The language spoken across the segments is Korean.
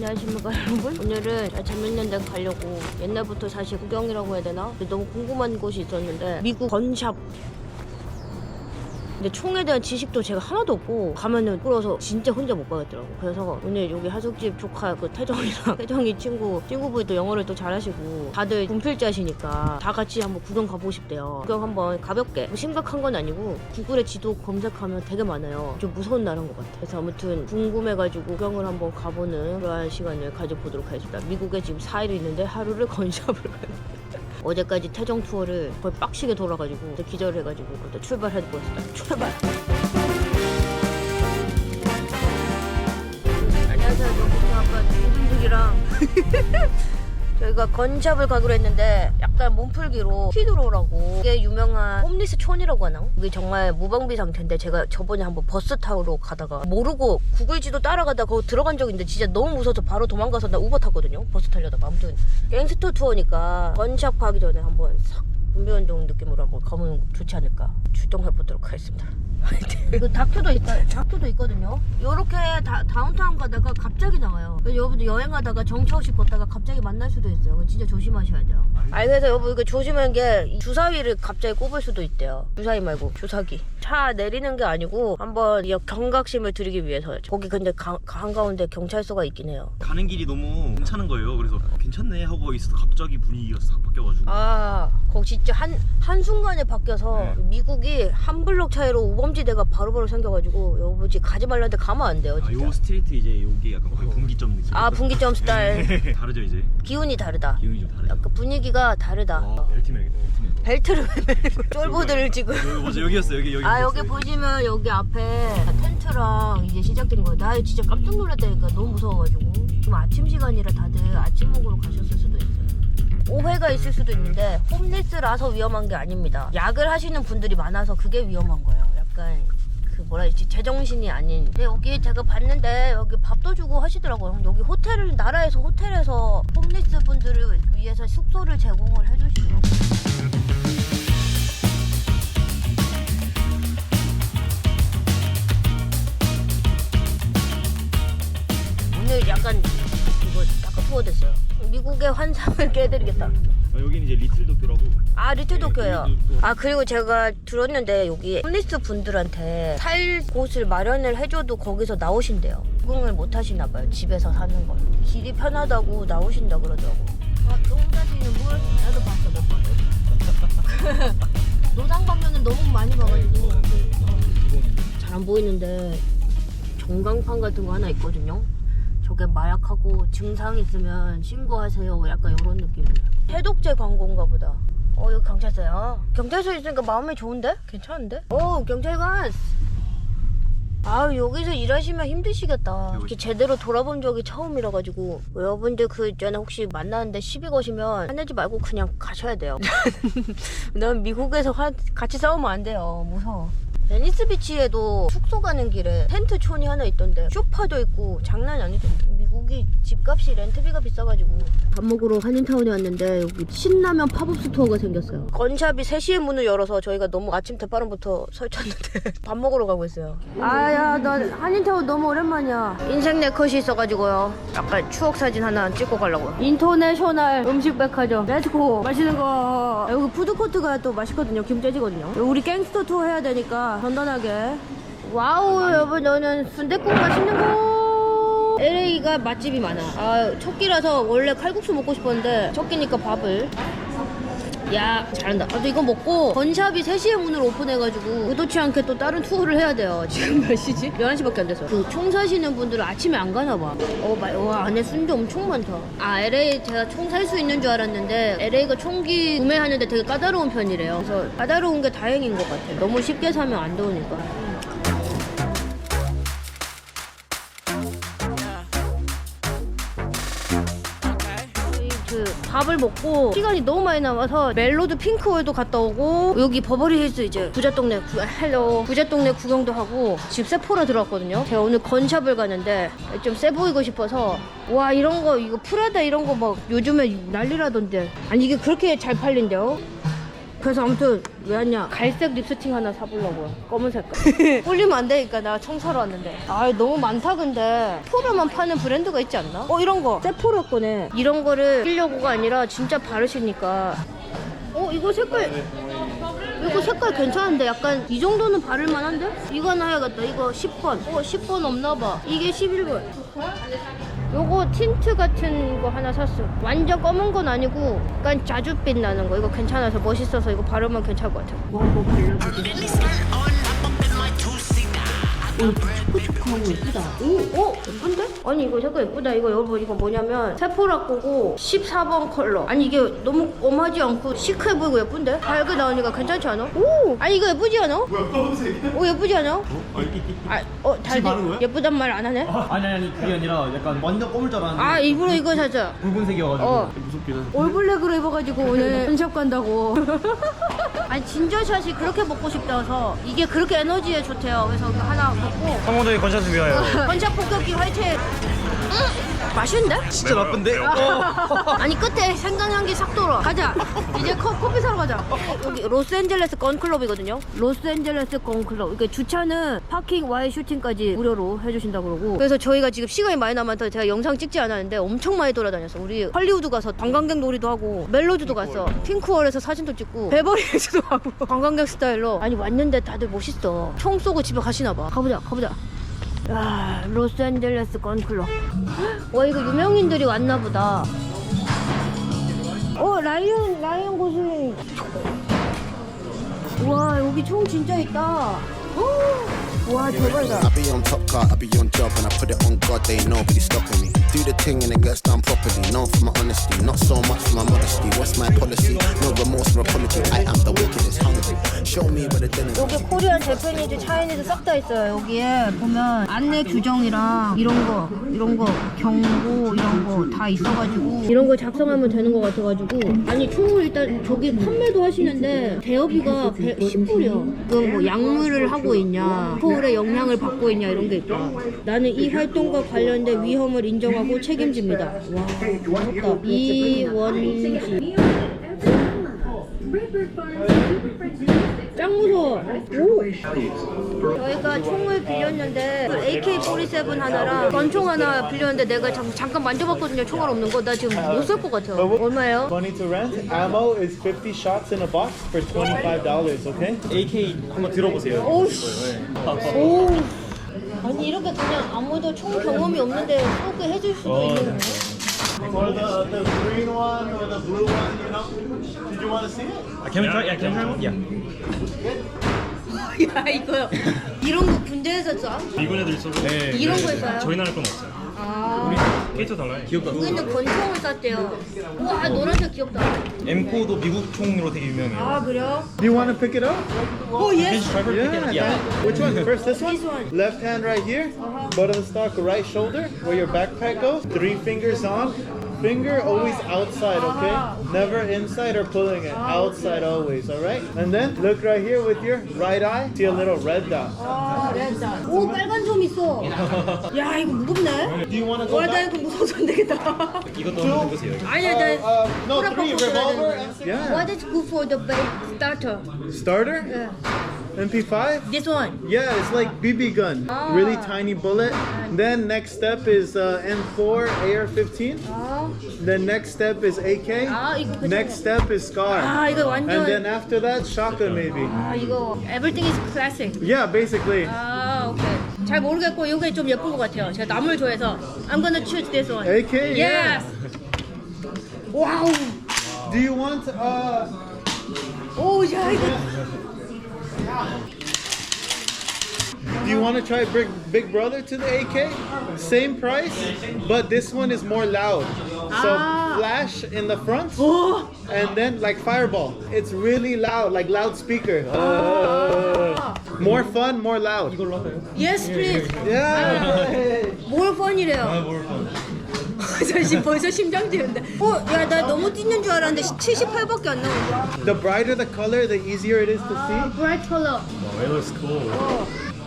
안녕하십니까 여러분. 오늘은 재밌는 데 가려고 옛날부터 사실 구경이라고 해야 되나? 너무 궁금한 곳이 있었는데 미국 건샵 근데 총에 대한 지식도 제가 하나도 없고 가면은 끌어서 진짜 혼자 못 가겠더라고. 그래서 오늘 여기 하숙집 조카 그 태정이랑 태정이 친구 친구분이 또 영어를 또 잘하시고 다들 군필자시니까 다 같이 한번 구경 가보고 싶대요. 구경 한번 가볍게. 뭐 심각한 건 아니고 구글에 지도 검색하면 되게 많아요. 좀 무서운 나라인 것 같아 그래서 아무튼 궁금해가지고 구경을 한번 가보는 그러한 시간을 가져보도록 하겠습니다. 미국에 지금 4일 있는데 하루를 건샵을 가요 어제까지 태정 투어를 거의 빡시게 돌아가지고 이제 기절해가지고 그때 출발해보겠습니다. 출발! 안녕하세요. 저부터 아까 두근두기랑 저희가 건샵을 가기로 했는데 약간 몸풀기로 히드로라고. 이게 유명한 홈리스 촌이라고 하나? 이게 정말 무방비 상태인데 제가 저번에 한번 버스 타러 가다가 모르고 구글 지도 따라가다가 거기 들어간 적 있는데 진짜 너무 무서워서 바로 도망가서 나 우버 탔거든요. 버스 타려다가. 아무튼 갱스터 투어니까 건샵 가기 전에 한번 싹 준비운동 느낌으로 한번 가면 좋지 않을까. 출동해 보도록 하겠습니다. 이거 다큐도 있다 다큐도 있거든요. 요렇게 다, 다운타운 가다가 갑자기 나와요. 여러분들 여행하다가 정처없이 걷다가 갑자기 만날 수도 있어요. 진짜 조심하셔야 돼요. 아니 그래서 여러분 이거 조심한 게이 주사위를 갑자기 꼽을 수도 있대요. 주사위 말고 주사기. 차 내리는 게 아니고 한번 이 경각심을 드리기 위해서. 거기 근데 가, 한가운데 경찰서가 있긴 해요. 가는 길이 너무 괜찮은 거예요. 그래서 괜찮네 하고 있어도 갑자기 분위기가 싹 바뀌어가지고 아, 거기 진짜 한, 한순간에 바뀌어서 네. 미국이 한 블록 차이로 우범지대가 바로바로 생겨가지고 여보지 가지 말라는데 가면 안 돼요, 아, 진짜. 요 스트레이트 이제 여기 약간 거의 분기점 느낌. 아, 분기점 스타일. 다르죠 이제. 기운이 다르다. 기운이 좀 다르죠. 약간 분위기가 다르다. 아, 벨트맨 벨트맨. 벨트를 왜 매고 쫄보들을 지금. 여기 맞아 여기였어 여기 여기. 아, 여기. 보시면 여기 앞에 텐트랑 이제 시작된 거예요. 나 진짜 깜짝 놀랐다니까. 너무 무서워가지고. 지금 아침 시간이라 다들 아침 먹으러 가셨을 수도 있어요. 오해가 있을 수도 있는데 홈리스라서 위험한 게 아닙니다. 약을 하시는 분들이 많아서 그게 위험한 거예요. 약간 그 뭐라 해야지 제정신이 아닌. 근데 여기 제가 봤는데 여기 밥도 주고 하시더라고요. 여기 호텔을 나라에서 호텔에서 홈리스 분들을 위해서 숙소를 제공을 해주시더라고요. 약간 이거 약간 투어 됐어요. 미국의 환상을 깨드리겠다. 아, 여기는 이제 리틀 도쿄라고. 아 리틀 네, 도쿄예요. 또- 아 그리고 제가 들었는데 여기 홈리스 분들한테 살 곳을 마련을 해줘도 거기서 나오신대요. 적응을 못 하시나 봐요. 집에서 사는 걸. 길이 편하다고 나오신다 그러더라고. 아 똥자지는 뭘? 나도 봤어 몇 번. 노상 방면은 너무 많이 봐가지고 잘 안 보이는데 전광판 같은 거 하나 있거든요. 저게 마약하고 증상 있으면 신고하세요. 약간 이런 느낌이에요. 해독제 광고인가 보다. 어 여기 경찰서야. 경찰서 있으니까 마음이 좋은데? 괜찮은데? 오 경찰관. 아 여기서 일하시면 힘드시겠다. 이렇게 제대로 돌아본 적이 처음이라 가지고 여러분들 그 있잖아 혹시 만나는데 시비 거시면 화내지 말고 그냥 가셔야 돼요. 난 미국에서 화- 같이 싸우면 안 돼요. 무서워. 베니스 비치에도 숙소 가는 길에 텐트 촌이 하나 있던데 쇼파도 있고 장난이 아니던데 미국이 집값이 렌트비가 비싸가지고. 밥 먹으러 한인타운에 왔는데 여기 신라면 팝업 스토어가 생겼어요. 건샵이 3시에 문을 열어서 저희가 너무 아침 대바람부터 설쳤는데 밥 먹으러 가고 있어요. 아야 나 한인타운 너무 오랜만이야. 인생 네컷이 있어가지고요. 약간 추억 사진 하나 찍고 가려고요 인터내셔널 음식 백화점. 렛츠고 맛있는 거. 여기 푸드코트가 또 맛있거든요. 김재지거든요. 우리 갱스터 투어 해야 되니까 간단하게. 와우 여러분 저는 순댓국 맛있는 거 LA가 맛집이 많아. 아 첫 끼라서 원래 칼국수 먹고 싶었는데 첫 끼니까 밥을. 야 잘한다. 나도 이거 먹고 건샵이 3시에 문을 오픈해가지고 의도치 않게 또 다른 투어를 해야 돼요. 지금 몇 시지? 11시밖에 안 돼서. 그 총 사시는 분들은 아침에 안 가나 봐. 어, 마, 와 안에 순대 엄청 많다. 아 LA 제가 총 살 수 있는 줄 알았는데 LA가 총기 구매하는데 되게 까다로운 편이래요. 그래서 까다로운 게 다행인 것 같아 너무 쉽게 사면 안 좋으니까 밥을 먹고 시간이 너무 많이 남아서 멜로드 핑크월도 갔다 오고 여기 버버리 힐스 이제 부자 동네 구, 헬로 부자 동네 구경도 하고 지금 세포라 들어왔거든요. 제가 오늘 건샵을 가는데 좀 세 보이고 싶어서 와 이런 거 이거 프라다 이런 거 막 요즘에 난리라던데 아니 이게 그렇게 잘 팔린대요. 그래서 아무튼 왜 왔냐? 갈색 립스틱 하나 사보려고요. 검은 색깔. 꼴리면 안 되니까 나 청 사러 왔는데. 아 너무 많다 근데. 포로만 파는 브랜드가 있지 않나? 어 이런 거. 세포로 거네. 이런 거를 끼려고가 아니라 진짜 바르시니까. 어 이거 색깔. 이거 색깔 괜찮은데? 약간 이 정도는 바를 만한데? 이거 하나 해야겠다. 이거 10번. 어 10번 없나봐. 이게 11번 요거 틴트 같은 거 하나 샀어. 완전 검은 건 아니고 약간 자줏빛 나는 거. 이거 괜찮아서 멋있어서 이거 바르면 괜찮을 것 같아. 뭐, 뭐 발라보자 오, 초코초코하고 예쁘다. 오, 어? 예쁜데? 아니, 이거 색깔 예쁘다. 이거 여러분, 이거 뭐냐면, 세포라 거고 14번 컬러. 아니, 이게 너무 엄하지 않고 시크해 보이고 예쁜데? 밝게 나오니까 괜찮지 않아? 오! 아니, 이거 예쁘지 않아? 뭐야 검은색이야? 오, 예쁘지 않아? 아, 어, 잘 바른 거야? 예쁘단 말 안 하네? 아니 아니 그게 아니라 약간 완전 검을 줄 알았는데 아, 일부러 이거 사자. 붉은색이어가지고 어. 무섭긴 한. 올블랙으로 입어가지고 오늘 편샵 간다고. 아니 진저샷이 그렇게 먹고 싶다서 이게 그렇게 에너지에 좋대요. 그래서 이거 하나 먹고 성공적인 건샷 을 위하여. 건샵 폭격기 화이팅. 음, 맛있는데? 진짜 나쁜데? 아니 끝에 생강 향기 싹 돌아. 가자. 이제 커, 커피 사러 가자. 여기 로스앤젤레스 건클럽이거든요. 로스앤젤레스 건클럽. 이게 주차는 파킹, 와이 슈팅까지 무료로 해주신다 그러고. 그래서 저희가 지금 시간이 많이 남아서 제가 영상 찍지 않았는데 엄청 많이 돌아다녔어. 우리 헐리우드 가서 관광객 놀이도 하고 멜로디도 갔어. 핑크월에서 사진도 찍고 베버리힐즈도 가고 관광객 스타일로. 아니 왔는데 다들 멋있어. 총 쏘고 집에 가시나 봐. 가보자, 가보자. 야, 로스앤젤레스 건클럽. 와 이거 유명인들이 왔나 보다. 어 라이언 라이언 고슬링. 와 여기 총 진짜 있다. 어, 와 대박이다. I be on top car, I be on job, and I put it on God, they ain't nobody stopping me. Do the thing and it gets done properly. Known for my honesty, not so much for my modesty. 여기 코리안, 재패니즈, 차이니즈 싹 다 있어요. 여기에 보면 안내 규정이랑 이런 거, 이런 거, 경고 이런 거 다 있어가지고 이런 거 작성하면 되는 것 같아가지고 아니 총을 일단 저기 판매도 하시는데 대여비가 10불이요. 그뭐 약물을 하고 있냐, 서울의 영향을 받고 있냐 이런 게 있다. 나는 이 활동과 관련된 위험을 인정하고 책임집니다. 와, 무섭다. 이원지. 짱 무서워. 오. 저희가 총을 빌렸는데 그 AK-47 하나랑 권총 하나 빌렸는데 내가 잠, 잠깐 만져봤거든요. 총알 없는 거. 나 지금 못쏠것 같아. 얼마예요? Money to rent. Ammo is 50 shots in a box for $25, okay? AK 한번 들어보세요. 오우씨. 오. 아니 이렇게 그냥 아무도 총 경험이 없는데 쏘게 해줄 수도 있는 거네. Or the, the green one or the blue one, you know? Did you want to see it? 아, can we try? Yeah, can we try one? Yeah. 야 이거 이런 거 군대에서 쏴? 미군 애들 있어서 네, 이런 거 있어요? 저희 나라 건 없어요. 아. 케이트 달라요. 귀엽다. 여기는 권총을 쐈대요. 와 노란색 귀엽다. M4도 미국 총으로 되게 유명해요. 아 그래요? Do you want to pick it up? 오 예스. Driver, pick it Yeah. up. Yeah. that- Which one? First, this one? This one. Left hand right here. Butt of the stock, right shoulder, where your backpack goes. Three fingers on. Finger always outside, okay? Never inside or pulling it. Outside always, alright? And then look right here with your right eye. See a little red dot. 아 렌다. 오 빨간 점 있어. 야 이거 무겁네. Do you want to go 와 나 back? 이거 무서워서 안 되겠다. 이것도 한번 해보세요. 아니야 나. Uh, no, Put up three. a photo Revolver. then. and- Yeah. What is good for the base starter? Starter? Yeah. MP5? This one. Yeah, it's like BB gun. Ah. Really tiny bullet. Then next step is uh, M4 AR-15. 아, Then next step is AK. 아 이거 괜찮네. Next step is SCAR. 아 이거 And then 완전. after that, shotgun maybe. 아 이거 everything is classic. Yeah, basically. 아 오케이. 잘 모르겠고 이게 좀 예쁜 것 같아요. 제가 나물 좋아해서 I'm gonna choose this one. AK, yeah. Yes. 와우. Do you want uh 오야 이거. Do you want to try Big, Big Brother to the AK? Same price, but this one is more loud. So ah. flash in the front, oh. and then like fireball. It's really loud, like loudspeaker. Oh. More fun, more loud. Yes, please. Yeah. Ah. More fun, you know. Ah, 저 지금 벌써 심장 뛰는데. 어, 야, 나 너무 뛰는 줄 알았는데 78밖에 안 나오는데. The brighter the color, the easier it is to see. Bright color. Oh, it looks cool.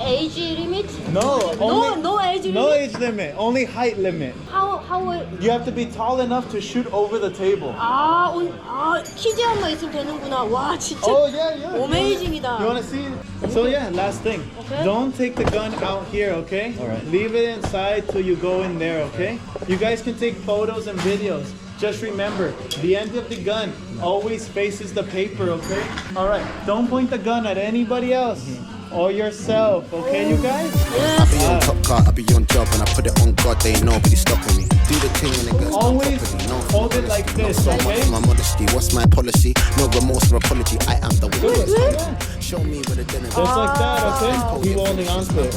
Age limit? No, No, only no age limit. no age limit, only height limit. How how You have to be tall enough to shoot over the table. 아, 온, 아, 키제한만 있으면 되는구나. 와, 진짜 Oh yeah, yeah. 어메이징이다. You wanna see? So yeah, last thing. Okay. Don't take the gun out here, okay? Alright. Leave it inside till you go in there, okay? You guys can take photos and videos. Just remember, the end of the gun always faces the paper, okay? Alright, don't point the gun at anybody else Or yourself, okay, you guys? I be on top car, I be on job, and I put it on God, they ain't nobody stopping me. Do the thing and it done Always. No hold it like this, so much okay? for my modesty. What's my policy? No remorse or apology. I am the witness. Show me where the dinner Just like that, okay? Keep holding on to it.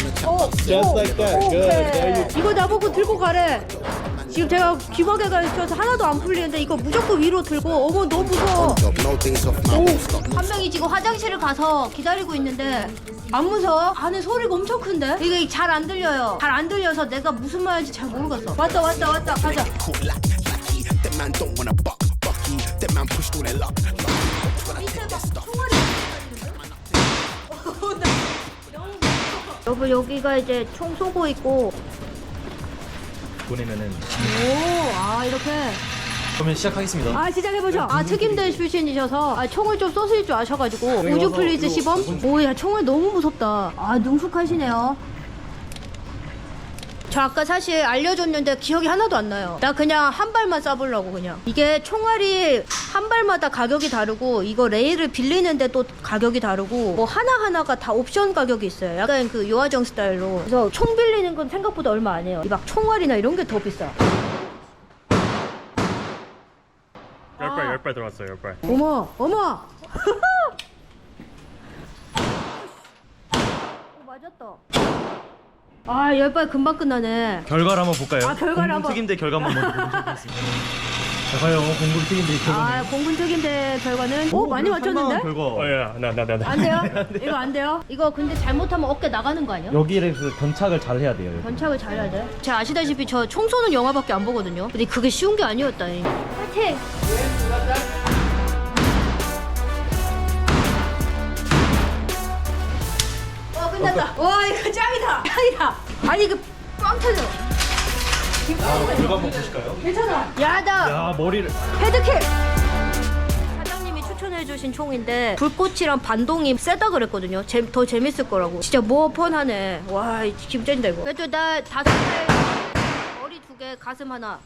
Just like that, good. There you 이거 나보고 들고 가래. 지금 제가 귀마개 가르쳐서 하나도 안 풀리는데 이거 무조건 위로 들고 어머 너무 무서워. job. No days off, now won't stop. 한 명이 지금 화장실을 가서 기다리고 있는데 안 무서워? 안에 소리가 엄청 큰데? 이게 잘 안 들려요. 잘 안 들려서 내가 무슨 말인지 잘 모르겠어. 왔다 왔다 왔다 가자. 여보 여기가 이제 총 쏘고 있고 보내면은 오 아 이렇게 그러면 시작하겠습니다. 아 시작해보죠. 아 특임대 출신이셔서 아 총을 좀 쏘실 줄 아셔가지고 우주 플리즈 시범? 오야 총알 너무 무섭다. 아 능숙하시네요. 저 아까 사실 알려줬는데 기억이 하나도 안 나요. 나 그냥 한 발만 쏴보려고 그냥. 이게 총알이 한 발마다 가격이 다르고 이거 레일을 빌리는데 또 가격이 다르고 뭐 하나하나가 다 옵션 가격이 있어요. 약간 그 요하정 스타일로. 그래서 총 빌리는 건 생각보다 얼마 안 해요. 이 막 총알이나 이런 게 더 비싸 열발 열발 들어왔어요. 열발. 어머, 어머. 어, 맞았다. 아, 열발 금방 끝나네. 결과를 한번 볼까요? 아, 결과를 한번. 특임대 결과 한번 먼저 보도록 하겠습니다. 자, 과연 공군 특임대 결과. 아, 공군특임대 결과는 오, 많이 맞췄는데? 결과. 어, 예, 나, 나, 나, 나. 안 돼요? 이거 안 돼요? 이거 근데 잘못하면 어깨 나가는 거 아니야? 여기를 그 견착을 잘 해야 돼요. 견착을 잘해야 돼. 제가 아시다시피 저 청소는 영화밖에 안 보거든요. 근데 그게 쉬운 게 아니었다니. 파이팅! 짱이다. 아니 이거 꽝 터져. 결과 한번 보실까요? 괜찮아. 야다. 야, 머리를. 헤드킥. 사장님이 추천해주신 총인데 불꽃이랑 반동이 세다 그랬거든요. 재, 더 재밌을 거라고. 진짜 머펀하네. 와, 김짜인다 이거. 그래도 나 다섯 개, 머리 두 개, 가슴 하나.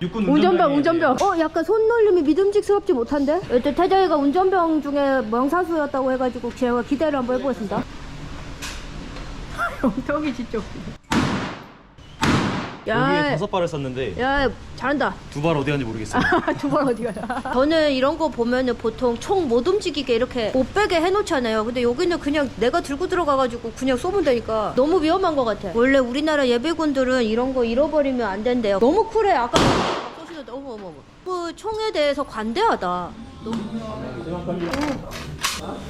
육군 운전병, 운전병. 어, 약간 손놀림이 믿음직스럽지 못한데? 일단 태자이가 운전병 중에 명사수였다고 해가지고 제가 기대를 한번 해보겠습니다. 엉덩이 진짜 웃기네. 여기에 야, 다섯 발을 쐈는데 야, 잘한다. 두 발 어디 갔는지 모르겠어요. 두 번 어디 가냐? 저는 이런 거 보면은 보통 총 못 움직이게 이렇게 못 빼게 해놓잖아요. 근데 여기는 그냥 내가 들고 들어가가지고 그냥 쏘면 되니까 너무 위험한 것 같아. 원래 우리나라 예비군들은 이런 거 잃어버리면 안 된대요. 너무 쿨해. 아까 쏘시는데 어머 어머 어머. 그 총에 대해서 관대하다. 너무. 어.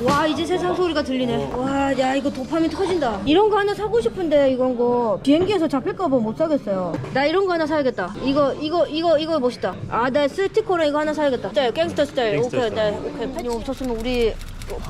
와 이제 세상 소리가 들리네. 와 야 이거 도파민 터진다. 이런 거 하나 사고 싶은데 이런 거 비행기에서 잡힐까봐 못 사겠어요. 나 이런 거 하나 사야겠다. 이거 이거 이거 이거 멋있다. 아 나 스티커랑 이거 하나 사야겠다. 스타일 갱스터 스타일. 갱스터 오케이 스타일. 나 오케이 팬이 없었으면 우리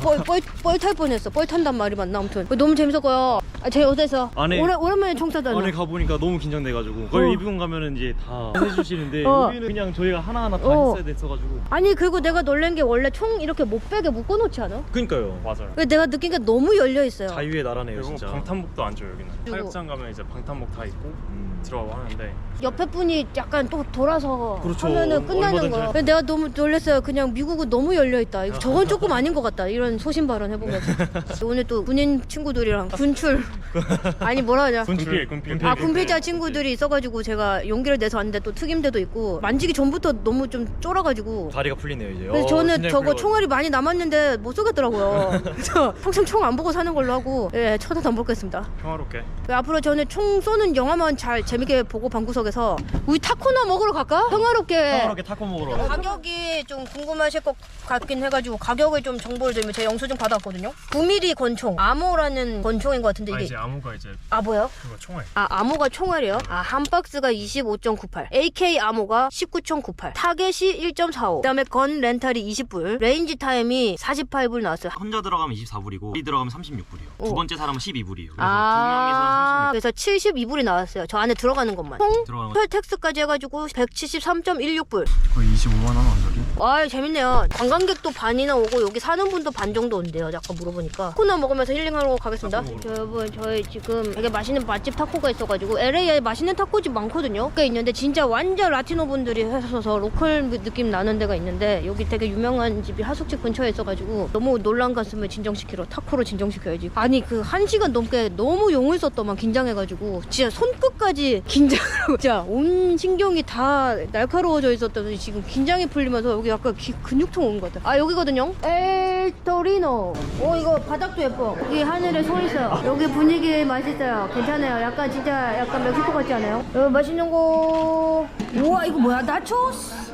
뻘뻘뻘 탈 뻔했어. 뻘 탄단 말이 맞나 아무튼 너무 재밌었고요. 아, 제 어디서 안에- 오래 오랜만에 총 쐈잖아. 안에 가보니까 너무 긴장돼가지고 거의 어. 예비군 가면은 이제 다 해주시는데 어. 여기는 그냥 저희가 하나하나 다 어. 했어야 됐어가지고 아니 그리고 내가 놀란 게 원래 총 이렇게 못 빼게 묶어놓지 않아? 그니까요 맞아요 근데 내가 느낀 게 너무 열려 있어요. 자유의 나라네요 그리고 진짜 방탄복도 안 줘요 여기는 그리고- 사육장 가면 이제 방탄복 다 입고 음. 들어가고 하는데 옆에 분이 약간 또 돌아서 그렇죠. 하면은 끝나는 얼마든지 거야. 할- 근데 내가 너무 놀랐어요. 그냥 미국은 너무 열려 있다. 이거 저건 조금 아닌 것 같다. 이런 소신 발언 해보면서 오늘 또 군인 친구들이랑 군출 아니 뭐라 하냐. 군필 군필 아 군필자 친구들이 있어가지고 제가 용기를 내서 왔는데 또 특임대도 있고 만지기 전부터 너무 좀 쫄아가지고 다리가 풀리네요 이제 그래서 어, 저는 저거 풀려가지고. 총알이 많이 남았는데 못 쏘겠더라고요. 그래서 평생 총 안 보고 사는 걸로 하고 예 쳐다도 안 보겠습니다. 평화롭게 앞으로 저는 총 쏘는 영화만 잘 재밌게 보고 방구석에서 우리 타코나 먹으러 갈까? 평화롭게. 평화롭게 타코 먹으러. 가격이 좀 궁금하실 것 같긴 해가지고 가격을 좀 정보를 드리면 제가 영수증 받았거든요. 9mm 권총, 아모라는 권총인 것 같은데 아 이게 이제 아무가 이제 아 뭐요? 그거 총알 아 아모가 총알이요? 아 한 박스가 25.98 AK 아모가 19.98 타겟이 1.45 그다음에 건 렌탈이 20불 레인지 타임이 48불 나왔어요 혼자 들어가면 24불이고 둘이 들어가면 36불이요. 오. 두 번째 사람은 12불이에요. 그래서 아두 명이서 36불. 그래서 72불이 나왔어요 저 안에 들어가는 것만. 총 들어가는 거. 텍스까지 해가지고 173.16불. 거의 25만 원 언저리. 아 재밌네요. 관광객도 반이나 오고 여기 사는 분도 반 정도 온대요. 아까 물어보니까. 타코나 먹으면서 힐링하러 가겠습니다. 타코 먹으러. 저 여러분 저희 지금 되게 맛있는 맛집 타코가 있어가지고 LA에 맛있는 타코집 많거든요. 꽤 있는데 진짜 완전 라티노 분들이 해서서 로컬 느낌 나는 데가 있는데 여기 되게 유명한 집이 하숙집 근처에 있어가지고 너무 놀란 가슴을 진정시키러 타코로 진정시켜야지. 아니 그 한 시간 넘게 너무 용을 썼더만 긴장해가지고 진짜 손끝까지 긴장하고 진짜 온 신경이 다 날카로워져 있었더니 지금 긴장이 풀리면서 여기 약간 기- 근육통 온 것 같아. 아 여기거든요. 엘 토리노. 오 이거 바닥도 예뻐. 여기 하늘에 서 있어요. 여기 분위기 맛있어요. 괜찮아요. 약간 진짜 약간 멕시코 같지 않아요? 여기 맛있는 거. 우와 이거 뭐야? 나초스.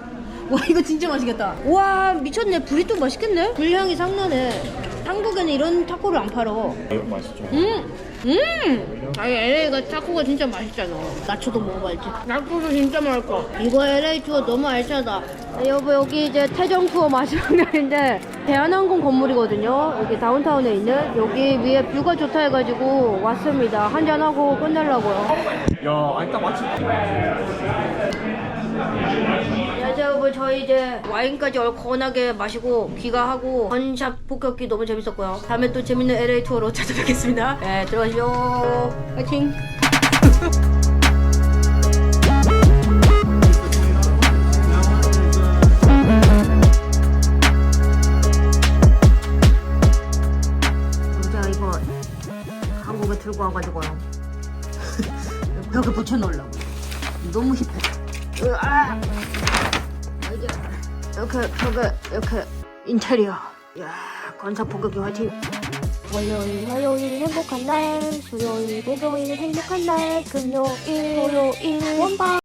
와 이거 진짜 맛있겠다. 와 미쳤네. 브리또 맛있겠네. 불향이 상나네. 한국에는 이런 타코를 안 팔어. 이거 맛있죠. 음! 음! 아니 LA가 타코가 진짜 맛있잖아. 나초도 먹어봐야지. 나초도 진짜 맛있어. 이거 LA 투어 너무 알차다. 아, 여보 여기 이제 태정 투어 날인데 대한항공 건물이거든요. 여기 다운타운에 있는 여기 위에 뷰가 좋다 해가지고 왔습니다. 한잔 하고 끝내려고요. 야, 아니 딱 마침. 자, 여러분 저희 이제 와인까지 얼큰하게 마시고 귀가하고 원샷 폭격기 너무 재밌었고요. 다음에 또 재밌는 LA 투어로 찾아뵙겠습니다. 네, 들어가시죠. 파이팅! 인테리어. 야 건사 폭격기 화이팅. 월요일, 화요일 행복한 날, 수요일, 목요일 행복한 날, 금요일, 토요일 원반.